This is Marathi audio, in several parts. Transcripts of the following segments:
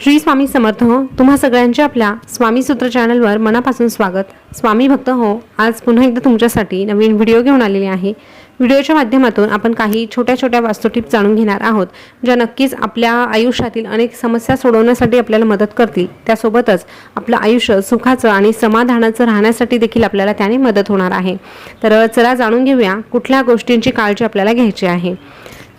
श्री स्वामी समर्थ हो. तुम्हा सगळ्यांचे आपल्या स्वामी सूत्र चॅनलवर मनापासून स्वागत. स्वामी भक्त हो. आज पुन्हा एकदा तुमच्यासाठी नवीन व्हिडिओ घेऊन आलेले आहे. व्हिडिओच्या माध्यमातून आपण काही छोट्या छोट्या वास्तुटीप जाणून घेणार आहोत ज्या नक्कीच आपल्या आयुष्यातील अनेक समस्या सोडवण्यासाठी आपल्याला मदत करतील. त्यासोबतच आपलं आयुष्य सुखाचं आणि समाधानाचं राहण्यासाठी देखील आपल्याला त्याने मदत होणार आहे. तर चला जाणून घेऊया कुठल्या गोष्टींची काळजी आपल्याला घ्यायची आहे.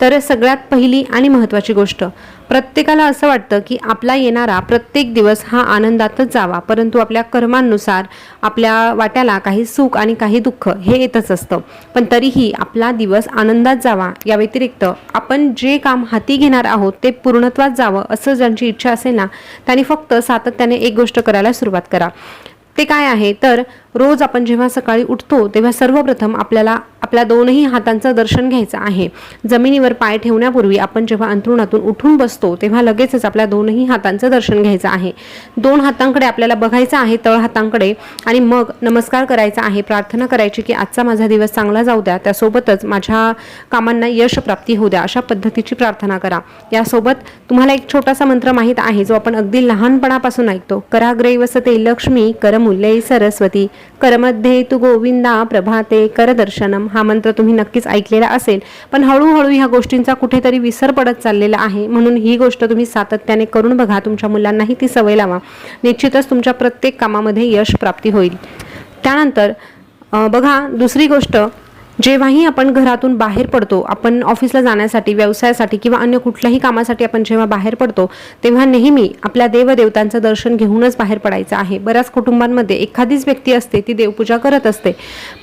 तर सगळ्यात पहिली आणि महत्त्वाची गोष्ट प्रत्येकाला असं वाटतं की आपला येणारा प्रत्येक दिवस हा आनंदातच जावा परंतु आपल्या कर्मांनुसार आपल्या वाट्याला काही सुख आणि काही दुःख हे येतच असतं. पण तरीही आपला दिवस आनंदात जावा या व्यतिरिक्त आपण जे काम हाती घेणार आहोत ते पूर्णत्वात जावं असं ज्यांची इच्छा असेल ना त्यांनी फक्त सातत्याने एक गोष्ट करायला सुरुवात करा. ते काय आहे? तर रोज आपण जेव्हा सकाळी उठतो तेव्हा सर्वप्रथम आपल्याला आपल्या दोनही हातांचं दर्शन घ्यायचं आहे. जमिनीवर पाय ठेवण्यापूर्वी आपण जेव्हा अंथरुणातून उठून बसतो तेव्हा लगेचच आपल्या दोनही हातांचं दर्शन घ्यायचं आहे. दोन हातांकडे आपल्याला बघायचं आहे तळ हातांकडे आणि मग नमस्कार करायचा आहे प्रार्थना करायची की आजचा माझा दिवस चांगला जाऊ द्या. त्यासोबतच माझ्या कामांना यश प्राप्ती होऊ द्या. अशा पद्धतीची प्रार्थना करा. यासोबत तुम्हाला एक छोटासा मंत्र माहीत आहे जो आपण अगदी लहानपणापासून ऐकतो. कराग्रे वसते लक्ष्मी करमुल्ये सरस्वती करमध्ये तू गोविंदा प्रभाते करदर्शनम हा मंत्र तुम्ही नक्कीच ऐकलेला असेल. पण हळूहळू ह्या गोष्टींचा कुठेतरी विसर पडत चाललेला आहे. म्हणून ही गोष्ट तुम्ही सातत्याने करून बघा. तुमच्या मुलांनाही ती सवय लावा. निश्चितच तुमच्या प्रत्येक कामामध्ये यश प्राप्ती होईल. त्यानंतर बघा दुसरी गोष्ट जेव्हाही आपण घरातून बाहेर पडतो आपण ऑफिसला जाण्यासाठी व्यवसायासाठी किंवा अन्य कुठल्याही कामासाठी आपण जेव्हा बाहेर पडतो तेव्हा नेहमी आपल्या देवदेवतांचं दर्शन घेऊनच बाहेर पडायचं आहे. बऱ्याच कुटुंबांमध्ये एखादीच व्यक्ती असते ती देवपूजा करत असते.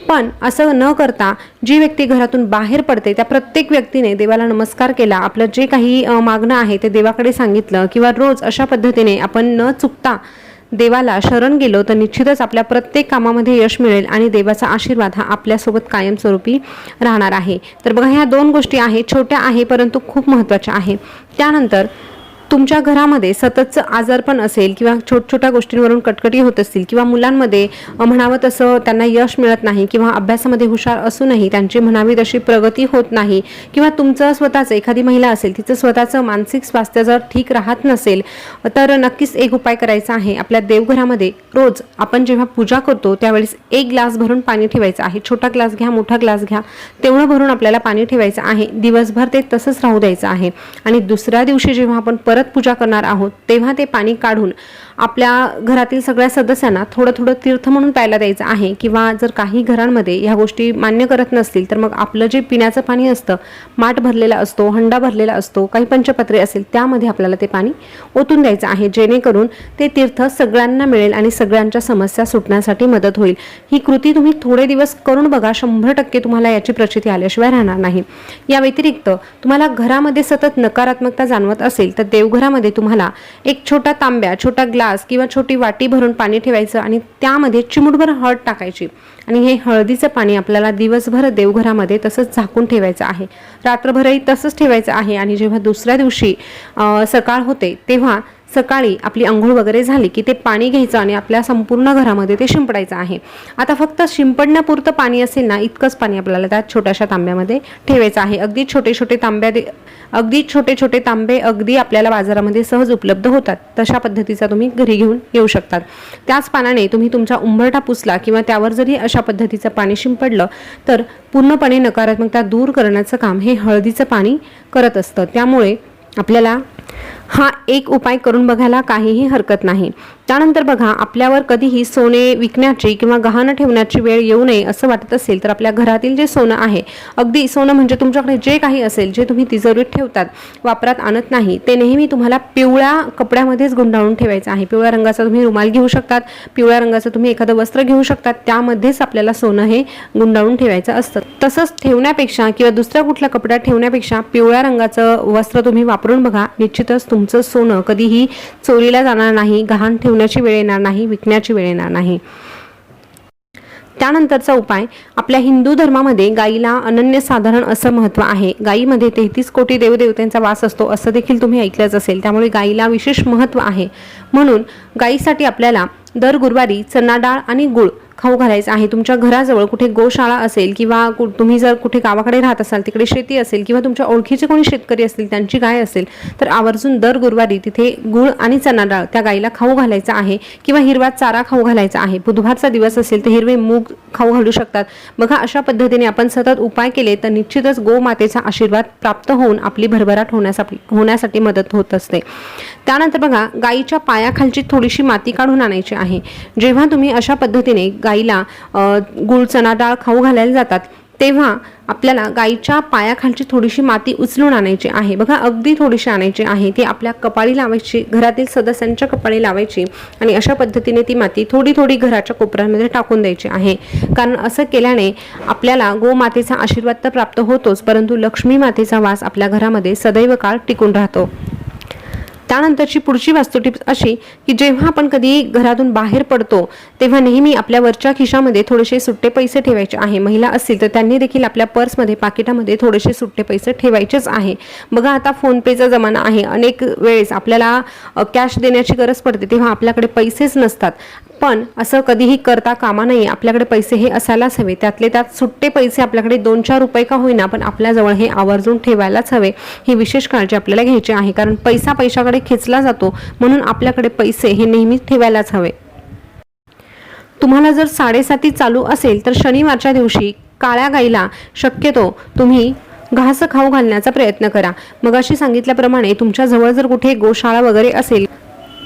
पण असं न करता जी व्यक्ती घरातून बाहेर पडते त्या प्रत्येक व्यक्तीने देवाला नमस्कार केला आपलं जे काही मागणं आहे ते देवाकडे सांगितलं किंवा रोज अशा पद्धतीने आपण न चुकता देवाला शरण गेलो तर निश्चितच आपल्या प्रत्येक कामामध्ये यश मिळेल आणि देवाचा आशीर्वाद हा आपल्यासोबत कायमस्वरूपी राहणार आहे. तर बघा ह्या दोन गोष्टी आहेत छोट्या आहे परंतु खूप महत्त्वाच्या आहे. त्यानंतर तुमच्या घरामध्ये सततचं आजारपण असेल किंवा छोट छोट्या गोष्टींवरून कटकटी होत असतील किंवा मुलांमध्ये म्हणावं तसं त्यांना यश मिळत नाही किंवा अभ्यासामध्ये हुशार असूनही त्यांची म्हणावी तशी प्रगती होत नाही किंवा तुमचं स्वतःचं एखादी महिला असेल तिचं स्वतःचं मानसिक स्वास्थ्य जर ठीक राहत नसेल तर नक्कीच एक उपाय करायचा आहे. आपल्या देवघरामध्ये रोज आपण जेव्हा पूजा करतो त्यावेळेस एक ग्लास भरून पाणी ठेवायचं आहे. छोटा ग्लास घ्या मोठा ग्लास घ्या तेवढं भरून आपल्याला पाणी ठेवायचं आहे. दिवसभर ते तसंच राहू द्यायचं आहे. आणि दुसऱ्या दिवशी जेव्हा आपण परत पूजा करणार आहोत तेव्हा ते पाणी काढून आपल्या घरातील सगळ्या सदस्यांना थोडं थोडं तीर्थ म्हणून प्यायला द्यायचं आहे. किंवा जर काही घरांमध्ये ह्या गोष्टी मान्य करत नसतील तर मग आपलं जे पिण्याचं पाणी असतं माठ भरलेला असतो हंडा भरलेला असतो काही पंचपत्रे असेल त्यामध्ये आपल्याला ते पाणी ओतून द्यायचं आहे. जेणेकरून ते तीर्थ सगळ्यांना मिळेल आणि सगळ्यांच्या समस्या सुटण्यासाठी मदत होईल. ही कृती तुम्ही थोडे दिवस करून बघा शंभर टक्के तुम्हाला याची प्रचिती आल्याशिवाय राहणार नाही. या व्यतिरिक्त तुम्हाला घरामध्ये सतत नकारात्मकता जाणवत असेल तर देवघरामध्ये तुम्हाला एक छोटा तांब्या छोटा ग्लास किंवा छोटी वाटी भरून पाणी ठेवायचं आणि त्यामध्ये चिमुटभर हळद टाकायची. आणि हे हळदीचं पाणी आपल्याला दिवसभर देवघरामध्ये तसंच झाकून ठेवायचं आहे. रात्रभरही तसंच ठेवायचं आहे आणि जेव्हा दुसऱ्या दिवशी सकाळ होते तेव्हा सकाळी आपली आंघोळ वगैरे झाली की ते पाणी घ्यायचं आणि आपल्या संपूर्ण घरामध्ये ते शिंपडायचं आहे. आता फक्त शिंपडण्यापुरतं पाणी असेल ना इतकंच पाणी आपल्याला त्या छोट्याशा तांब्यामध्ये ठेवायचं आहे. अगदी छोटे छोटे तांब्या दे- अगदी छोटे छोटे तांबे अगदी आपल्याला बाजारामध्ये सहज उपलब्ध होतात. तशा पद्धतीचा तुम्ही घरी घेऊन येऊ शकतात. त्याच पानाने तुम्ही तुमचा उंबरठा पुसला किंवा त्यावर जरी अशा पद्धतीचं पाणी शिंपडलं तर पूर्णपणे नकारात्मकता दूर करण्याचं काम हे हळदीचं पाणी करत असतं. त्यामुळे आपल्याला हा एक उपाय करून बघायला काहीही हरकत नाही. त्यानंतर बघा आपल्यावर कधीही सोने विकण्याची किंवा गहाणं ठेवण्याची वेळ येऊ नये असं वाटत असेल तर आपल्या घरातील जे सोनं आहे अगदी सोनं म्हणजे तुमच्याकडे जे काही असेल जे तुम्ही तिजोरीत ठेवतात वापरात आणत नाही ते नेहमी तुम्हाला पिवळ्या कपड्यामध्येच गुंडाळून ठेवायचं आहे. पिवळ्या रंगाचा तुम्ही रुमाल घेऊ शकतात पिवळ्या रंगाचं तुम्ही एखादं वस्त्र घेऊ शकतात त्यामध्येच आपल्याला सोनं हे गुंडाळून ठेवायचं असतं. तसंच ठेवण्यापेक्षा किंवा दुसऱ्या कुठल्या कपड्यात ठेवण्यापेक्षा पिवळ्या रंगाचं वस्त्र तुम्ही वापरून बघा निश्चितच तुमचं सोनं कधीही चोरीला जाणार नाही गहाण ठेवण्याची वेळ येणार नाही विकण्याची वेळ येणार नाही. त्यानंतरचा उपाय आपल्या हिंदू धर्मामध्ये गाईला अनन्यसाधारण असं महत्त्व आहे. गाईमध्ये तेहतीस कोटी देवदेवतांचा वास असतो असं देखील तुम्ही ऐकलंच असेल. त्यामुळे गाईला विशेष महत्त्व आहे. म्हणून गायीसाठी आपल्याला दर गुरुवारी चना डाळ आणि गुळ खाऊ घालायचा आहे तुमच्या घराजवळ कुठे गोशाळा असेल किंवा कु- तुम्ही जर कुठे गावाकडे राहत असाल तिकडे शेती असेल किंवा तुमच्या ओळखीचे कोणी शेतकरी असतील त्यांची गाय असेल तर आवर्जून दर गुरुवारी तिथे गुळ आणि चना डाळ त्या गाईला खाऊ घालायचा आहे किंवा हिरवा चारा खाऊ घालायचा आहे. बुधवारचा दिवस असेल तर हिरवे मूग खाऊ घालू शकतात. बघा अशा पद्धतीने आपण सतत उपाय केले तर निश्चितच गोमातेचा आशीर्वाद प्राप्त होऊन आपली भरभराट होण्यासाठी होण्यासाठी मदत होत असते. त्यानंतर बघा गाईच्या पायाखालची थोडीशी माती काढून आणायची आहे. जेव्हा तुम्ही अशा पद्धतीने गाईला गुळ चणा डाळ खाऊ घालायला जातात तेव्हा आपल्याला गाईच्या पायाखालची थोडीशी माती उचलून आणायची आहे. बघा अगदी थोडीशी आणायची आहे. ती आपल्या कपाळी लावायची घरातील सदस्यांच्या कपाळी लावायची आणि अशा पद्धतीने ती माती थोडी थोडी घराच्या कोपऱ्यांमध्ये टाकून द्यायची आहे. कारण असं केल्याने आपल्याला गोमातेचा आशीर्वाद तर प्राप्त होतोच परंतु लक्ष्मी मातेचा वास आपल्या घरामध्ये सदैव काळ टिकून राहतो. त्यानंतरची पुढची वास्तू टिप्स अशी की जेव्हा आपण कधी घरातून बाहेर पडतो तेव्हा नेहमी आपल्या वरच्या खिशामध्ये थोडेसे सुट्टे पैसे ठेवायचे आहे. महिला असतील तर त्यांनी देखील आपल्या पर्समध्ये पाकिटामध्ये थोडेसे सुट्टे पैसे ठेवायचेच आहे. बघा आता फोनपेचा जमाना आहे. अनेक वेळेस आपल्याला कॅश देण्याची गरज पडते तेव्हा आपल्याकडे पैसेच नसतात. पण असं कधीही करता कामा नाही आपल्याकडे पैसे हे असायलाच हवे. त्यातले त्यात सुट्टे पैसे आपल्याकडे दोन चार रुपये का होईना पण आपल्याजवळ हे आवर्जून ठेवायलाच हवे. ही विशेष काळजी आपल्याला घ्यायची आहे. कारण पैसा पैशाकडे खेचला जातो म्हणून आपल्याकडे पैसे हे नेहमी ठेवायलाच हवे. तुम्हाला जर साडेसाती चालू असेल तर शनिवारच्या दिवशी काळ्या गाईला शक्यतो तुम्ही घास खाऊ घालण्याचा प्रयत्न करा. मग अशी सांगितल्याप्रमाणे तुमच्याजवळ जर कुठे गोशाळा वगैरे असेल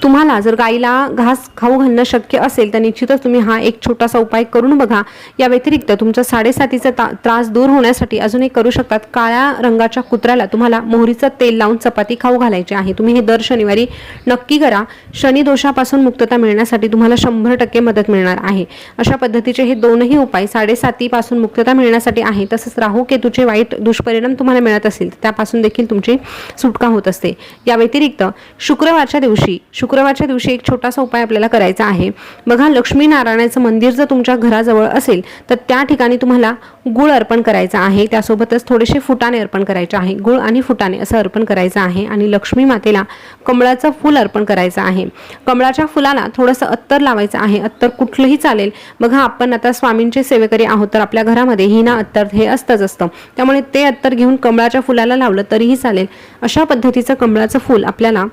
तुम्हाला जर गाईला घास खाऊ घालणं शक्य असेल तर निश्चितच तुम्ही हा एक छोटासा उपाय करून बघा. या व्यतिरिक्त तुमच्या साडेसातीचा ता त्रास दूर होण्यासाठी अजून एक करू शकतात. काळ्या रंगाच्या कुत्र्याला तुम्हाला मोहरीचं तेल लावून चपाती खाऊ घालायची आहे. तुम्ही हे दर शनिवारी नक्की करा. शनी दोषापासून मुक्तता मिळण्यासाठी तुम्हाला शंभर टक्के मदत मिळणार आहे. अशा पद्धतीचे हे दोनही उपाय साडेसातीपासून मुक्तता मिळण्यासाठी आहे. तसंच राहू केतूचे वाईट दुष्परिणाम तुम्हाला मिळत असतील त्यापासून देखील तुमची सुटका होत असते. या व्यतिरिक्त शुक्रवारच्या दिवशी शुक्रवारच्या दिवशी एक छोटासा उपाय आपल्याला करायचा आहे. बघा लक्ष्मीनारायणाचं मंदिर जर तुमच्या घराजवळ असेल तर त्या ठिकाणी तुम्हाला गुळ अर्पण करायचा आहे. त्यासोबतच थोडेसे फुटाणे अर्पण करायचे आहे. गुळ आणि फुटाणे असं अर्पण करायचं आहे आणि लक्ष्मी मातेला कमळाचं फूल अर्पण करायचं आहे. कमळाच्या फुलाला थोडंसं अत्तर लावायचं आहे. अत्तर कुठलंही चालेल. बघा आपण आता स्वामींचे सेवेकरी आहोत तर आपल्या घरामध्ये हिना अत्तर हे असतंच असतं. त्यामुळे ते अत्तर घेऊन कमळाच्या फुलाला लावलं तरीही चालेल. अशा पद्धतीचं कमळाचं फूल आपल्याला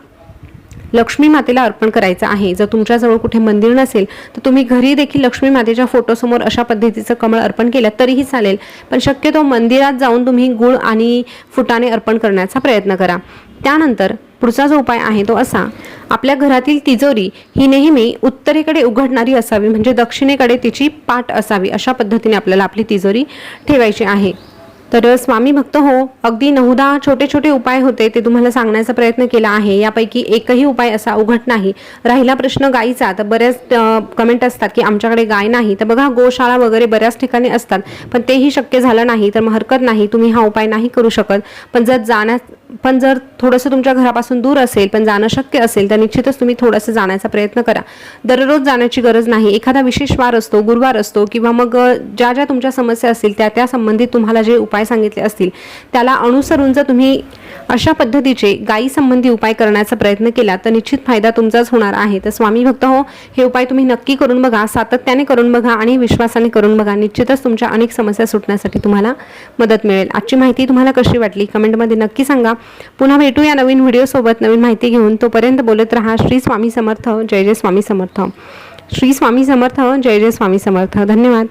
लक्ष्मी मातेला अर्पण करायचं आहे. जर तुमच्याजवळ कुठे मंदिर नसेल तर तुम्ही घरी देखील लक्ष्मी मातेच्या फोटोसमोर अशा पद्धतीचं कमळ अर्पण केलं तरीही चालेल. पण शक्यतो मंदिरात जाऊन तुम्ही गुळ आणि फुटाने अर्पण करण्याचा प्रयत्न करा. त्यानंतर पुढचा जो उपाय आहे तो असा. आपल्या घरातील तिजोरी ही नेहमी उत्तरेकडे उघडणारी असावी म्हणजे दक्षिणेकडे तिची पाठ असावी अशा पद्धतीने आपल्याला आपली तिजोरी ठेवायची आहे. तर स्वामी भक्त हो अगदी नऊदा छोटे छोटे उपाय होते ते तुम्हाला सांगण्याचा प्रयत्न केला आहे. यापैकी एकही उपाय असा उघट नाही. राहिला प्रश्न गायीचा तर बऱ्याच कमेंट असतात की आमच्याकडे गाय नाही. तर बघा गोशाळा वगैरे बऱ्याच ठिकाणी असतात पण तेही शक्य झालं नाही तर मग हरकत नाही. तुम्ही हा उपाय नाही करू शकत. पण जर जाण्या पण जर थोडंसं तुमच्या घरापासून दूर असेल पण जाणं शक्य असेल तर निश्चितच तुम्ही थोडंसं जाण्याचा प्रयत्न करा. दररोज जाण्याची गरज नाही. एखादा विशेष वार असतो गुरुवार असतो किंवा मग ज्या ज्या तुमच्या समस्या असतील त्या त्या संबंधित तुम्हाला जे उपाय उपाय सांगितले असतील. त्याला अनुसरून जर तुम्ही अशा पद्धतीचे गायी संबंधी उपाय करण्याचा प्रयत्न केला तर निश्चित फायदा तुमचाच होणार आहे. तर स्वामी भक्त हो हे उपाय तुम्ही नक्की करून बघा सातत्याने करून बघा आणि विश्वासाने करून बघा. निश्चितच तुमच्या अनेक समस्या सुटण्यासाठी तुम्हाला मदत मिळेल. आजची माहिती तुम्हाला कशी वाटली कमेंटमध्ये नक्की सांगा. पुन्हा भेटू या नवीन व्हिडिओसोबत नवीन माहिती घेऊन तोपर्यंत बोलत राहा. श्री स्वामी समर्थ. जय जय स्वामी समर्थ. श्री स्वामी समर्थ. जय जय स्वामी समर्थ. धन्यवाद.